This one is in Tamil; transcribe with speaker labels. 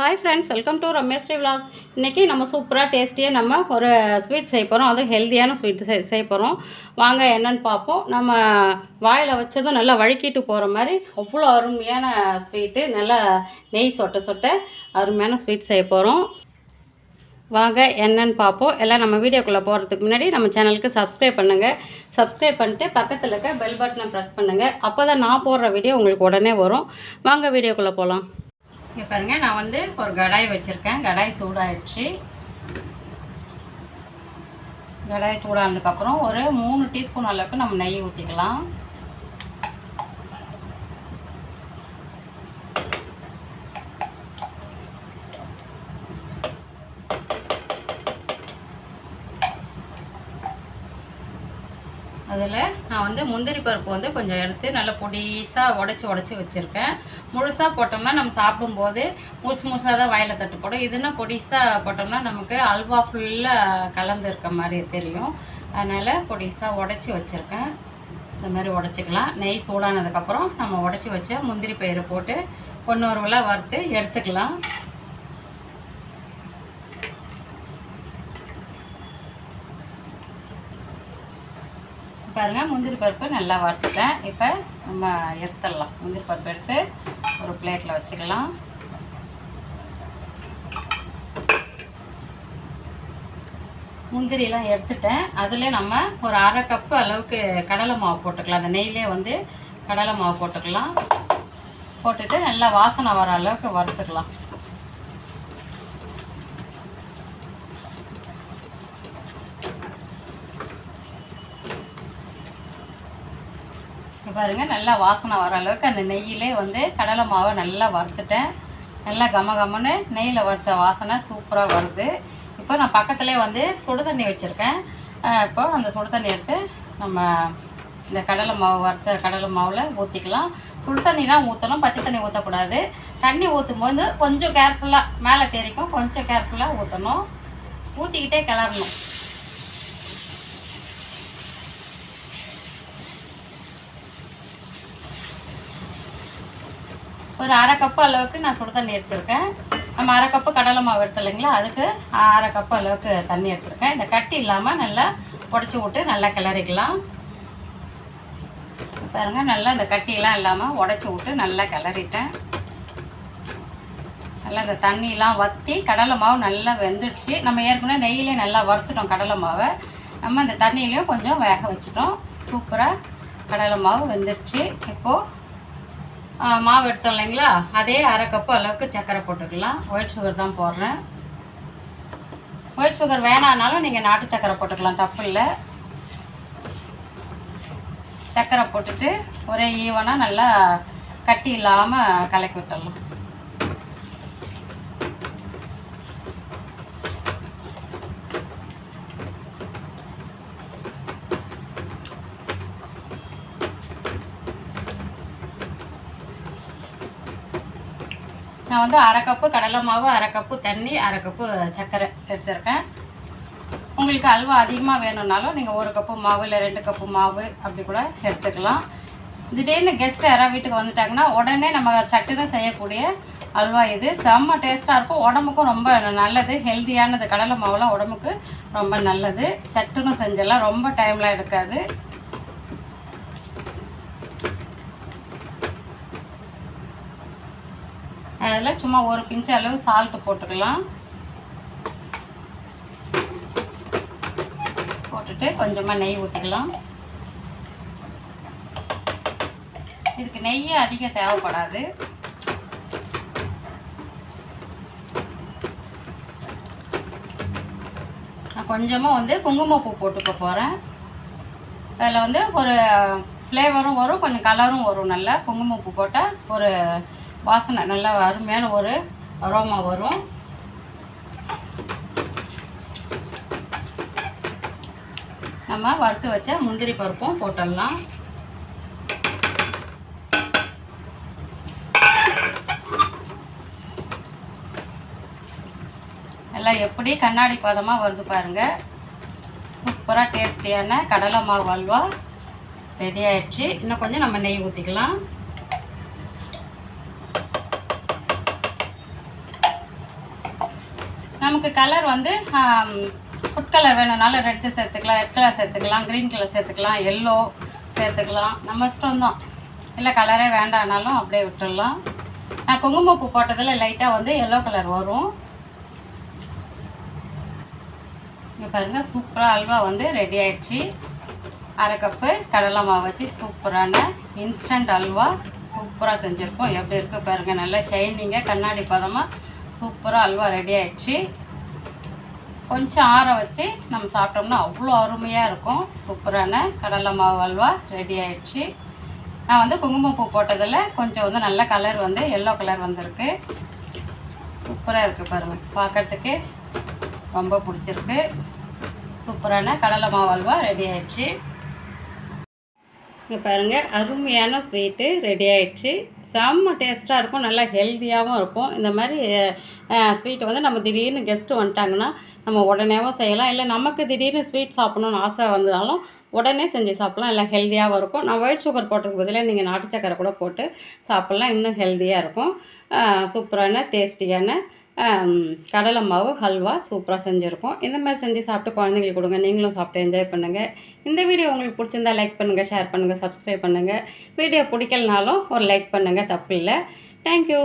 Speaker 1: Hi friends welcome to Rameshree vlog இன்றைக்கி நம்ம சூப்பராக டேஸ்டியாக நம்ம ஒரு ஸ்வீட் செய்ய போகிறோம் அதுவும் ஹெல்த்தியான ஸ்வீட் செய் செய்ய போகிறோம் வாங்க என்னன்னு பார்ப்போம். நம்ம வாயில் வச்சதும் நல்லா வழுக்கிட்டு போகிற மாதிரி அவ்வளோ அருமையான ஸ்வீட்டு நல்லா நெய் சொட்ட சொட்ட அருமையான ஸ்வீட் செய்ய போகிறோம் வாங்க என்னன்னு பார்ப்போம். எல்லாம் நம்ம வீடியோக்குள்ளே போகிறதுக்கு முன்னாடி நம்ம சேனலுக்கு சப்ஸ்கிரைப் பண்ணுங்கள் சப்ஸ்கிரைப் பண்ணிட்டு பக்கத்தில் இருக்க பெல் பட்டனை ப்ரெஸ் பண்ணுங்கள் அப்போ தான் நான் போடுற வீடியோ உங்களுக்கு உடனே வரும். வாங்க வீடியோக்குள்ளே போகலாம் இங்கே பாருங்கள் நான் வந்து ஒரு கடாய் வச்சுருக்கேன். கடாய் சூடாயிடுச்சு. கடாய் சூடானதுக்கப்புறம் ஒரு மூணு டீஸ்பூன் அளவுக்கு நம்ம நெய் ஊற்றிக்கலாம் அதில் நான் வந்து முந்திரி பருப்பு வந்து கொஞ்சம் எடுத்து நல்லா பொடிசாக உடச்சி உடச்சி வச்சுருக்கேன். முழுசாக போட்டோம்னா நம்ம சாப்பிடும்போது முழுசு முழுசாக தான் வாயில் தட்டுப்படும் இதுனா பொடிசாக போட்டோம்னா நமக்கு அல்வா ஃபுல்லாக கலந்து இருக்க மாதிரி தெரியும். அதனால் பொடிசாக உடச்சி வச்சுருக்கேன். இந்த மாதிரி உடச்சிக்கலாம். நெய் சூடானதுக்கப்புறம் நம்ம உடச்சி வச்ச முந்திரி பயிரை போட்டு பொன்னூறுவலாக வறுத்து எடுத்துக்கலாம். பாருங்கள் முந்திரி பருப்பு நல்லா வறுத்துட்டேன். இப்போ நம்ம எடுத்துடலாம். முந்திரி பருப்பு எடுத்து ஒரு பிளேட்டில் வச்சுக்கலாம். முந்திரிலாம் எடுத்துட்டேன். அதில் நம்ம ஒரு அரை கப்பு அளவுக்கு கடலை மாவு போட்டுக்கலாம். அந்த நெய்லே வந்து கடலை மாவு போட்டுக்கலாம். போட்டுட்டு நல்லா வாசனை வர அளவுக்கு வறுத்துக்கலாம். இப்போ நல்லா வாசனை வர அளவுக்கு அந்த நெய்யிலே வந்து கடலை மாவை நல்லா வறுத்துட்டேன். நல்லா கம கமன்னு நெய்யில் வறுத்த வாசனை சூப்பராக வருது. இப்போ நான் பக்கத்துலேயே வந்து சுடு தண்ணி வச்சுருக்கேன். இப்போ அந்த சுடு தண்ணி எடுத்து நம்ம இந்த கடலை மாவு வறுத்த கடலை மாவில் ஊற்றிக்கலாம் சுடு தண்ணி தான் ஊற்றணும் பச்சை தண்ணி ஊற்றக்கூடாது தண்ணி ஊற்றும் போது கொஞ்சம் கேர்ஃபுல்லாக மேலே தெரிக்கும் கொஞ்சம் கேர்ஃபுல்லாக ஊற்றணும் ஊற்றிக்கிட்டே கிளறணும். ஒரு அரை கப்பு அளவுக்கு நான் சுடு தண்ணி எடுத்திருக்கேன். நம்ம அரை கப்பு கடலை மாவு எடுத்துலைங்களா அதுக்கு அரை கப்பு அளவுக்கு தண்ணி எடுத்திருக்கேன். இந்த கட்டி இல்லாமல் நல்லா உடச்சி விட்டு நல்லா கிளறிக்கலாம். பாருங்கள் நல்லா இந்த கட்டியெல்லாம் இல்லாமல் உடச்சி விட்டு நல்லா கிளறிட்டேன். நல்லா இந்த தண்ணியெலாம் வற்றி கடலை மாவு நல்லா வெந்துடுச்சு. நம்ம ஏற்கனவே நெய்யிலே நல்லா வறுத்துட்டோம் கடலை மாவை. நம்ம இந்த தண்ணியிலையும் கொஞ்சம் வேக வச்சுட்டோம். சூப்பராக கடலை மாவு வெந்துடுச்சு. இப்போது மாவு எடுத்தோம் இல்லைங்களா? அதே அரை கப்பு அளவுக்கு சர்க்கரை போட்டுக்கலாம். ஒயிட் சுகர் தான் போடுறேன். ஒயிட் சுகர் வேணான்னாலும் நீங்கள் நாட்டு சர்க்கரை போட்டுக்கலாம் தப்பு இல்லை. சர்க்கரை போட்டுட்டு ஒரே ஈவனாக நல்லா கட்டி இல்லாமல் கலக்கி விட்டுடலாம். நான் வந்து அரை கப்பு கடலை மாவு அரை கப்பு தண்ணி அரை கப்பு சர்க்கரை எடுத்திருக்கேன். உங்களுக்கு அல்வா அதிகமாக வேணும்னாலும் நீங்கள் ஒரு கப்பு மாவு இல்லை ரெண்டு கப்பு மாவு அப்படி கூட எடுத்துக்கலாம். திடீர்னு கெஸ்ட்டு யாராவது வீட்டுக்கு வந்துட்டாங்கன்னா உடனே நம்ம சட்டுன்னு செய்யக்கூடிய அல்வா இது. செம்ம டேஸ்ட்டாக இருக்கும். உடம்புக்கும் ரொம்ப நல்லது. ஹெல்த்தியானது கடலை மாவுலாம் உடம்புக்கு ரொம்ப நல்லது. சட்டுன்னு செஞ்செல்லாம் ரொம்ப டைம்லாம் எடுக்காது. அதில் சும்மா ஒரு பிஞ்சு அளவு சால்ட்டு போட்டுக்கலாம். போட்டுட்டு கொஞ்சமாக நெய் ஊற்றிக்கலாம் இதுக்கு நெய் அதிகம் தேவைப்படாது. நான் கொஞ்சமாக வந்து குங்குமப்பூ போட்டுக்க போகிறேன் அதில் வந்து ஒரு ஃப்ளேவரும் வரும் கொஞ்சம் கலரும் வரும். நல்லா குங்குமப்பூ போட்டால் ஒரு வாசனை நல்லா அருமையான ஒரு அரோமா வரும். நம்ம வறுத்து வச்ச முந்திரி பருப்பும் போட்டுடலாம் எல்லாம் எப்படி கண்ணாடி பதமாக வருது பாருங்கள் சூப்பராக டேஸ்டியான கடலை மாவு அல்வா ரெடி ஆயிடுச்சு. இன்னும் கொஞ்சம் நம்ம நெய் ஊற்றிக்கலாம் நமக்கு கலர் வந்து ஃபுட் கலர் வேணும்னாலும் ரெட்டு சேர்த்துக்கலாம் ரெட் கலர் சேர்த்துக்கலாம் க்ரீன் கலர் சேர்த்துக்கலாம் எல்லோ சேர்த்துக்கலாம். நம்ம இஷ்டம் தான் இல்லை கலரே வேண்டானாலும் அப்படியே விட்டுடலாம். நான் குங்குமப்பூ போட்டதில் லைட்டாக வந்து எல்லோ கலர் வரும். இங்கே பாருங்கள் சூப்பராக அல்வா வந்து ரெடி ஆயிடுச்சு. அரை கப்பு கடலை மாவு வச்சு சூப்பரான இன்ஸ்டன்ட் அல்வா சூப்பராக செஞ்சுருக்கோம். எப்படி இருக்குது பாருங்கள் நல்லா ஷைனிங்காக கண்ணாடி பதமாக சூப்பராக அல்வா ரெடி ஆயிடுச்சு. கொஞ்சம் ஆற வச்சு நம்ம சாப்பிட்டோம்னா அவ்வளோ அருமையாக இருக்கும். சூப்பரான கடலை மாவு அல்வா ரெடி ஆயிடுச்சு. நான் வந்து குங்குமப்பூ போட்டதில் கொஞ்சம் வந்து நல்ல கலர் வந்து எல்லோ கலர் வந்திருக்கு. சூப்பராக இருக்குது பாருங்கள் பார்க்கறதுக்கு ரொம்ப பிடிச்சிருக்கு. சூப்பரான கடலை மாவு அல்வா ரெடி ஆயிடுச்சு. இங்கே பாருங்கள் அருமையான ஸ்வீட்டு ரெடி ஆயிடுச்சு. செம்ம டேஸ்ட்டாக இருக்கும் நல்லா ஹெல்த்தியாகவும் இருக்கும். இந்த மாதிரி ஸ்வீட்டை வந்து நம்ம திடீர்னு கெஸ்ட்டு வந்துட்டாங்கன்னா நம்ம உடனேவும் செய்யலாம். இல்லை நமக்கு திடீர்னு ஸ்வீட் சாப்பிட்ணுன்னு ஆசை வந்தாலும் உடனே செஞ்சு சாப்பிட்லாம். எல்லாம் ஹெல்த்தியாகவும் இருக்கும். நான் ஒயிட் சுகர் போட்டதுக்கு பதிலாக நீங்கள் நாட்டு சக்கரை கூட போட்டு சாப்பிட்லாம். இன்னும் ஹெல்த்தியாக இருக்கும். சூப்பரான டேஸ்டியான கடலை மாவு ஹல்வா சூப்பராக செஞ்சுருக்கோம். இந்த மாதிரி செஞ்சு சாப்பிட்டு குழந்தைங்களுக்கு கொடுங்க. நீங்களும் சாப்பிட்டு என்ஜாய் பண்ணுங்கள் இந்த வீடியோ உங்களுக்கு பிடிச்சிருந்தா லைக் பண்ணுங்கள் ஷேர் பண்ணுங்கள் சப்ஸ்கிரைப் பண்ணுங்கள் வீடியோ பிடிக்கலனாலும் ஒரு லைக் பண்ணுங்கள் தப்பு இல்லை. தேங்க்யூ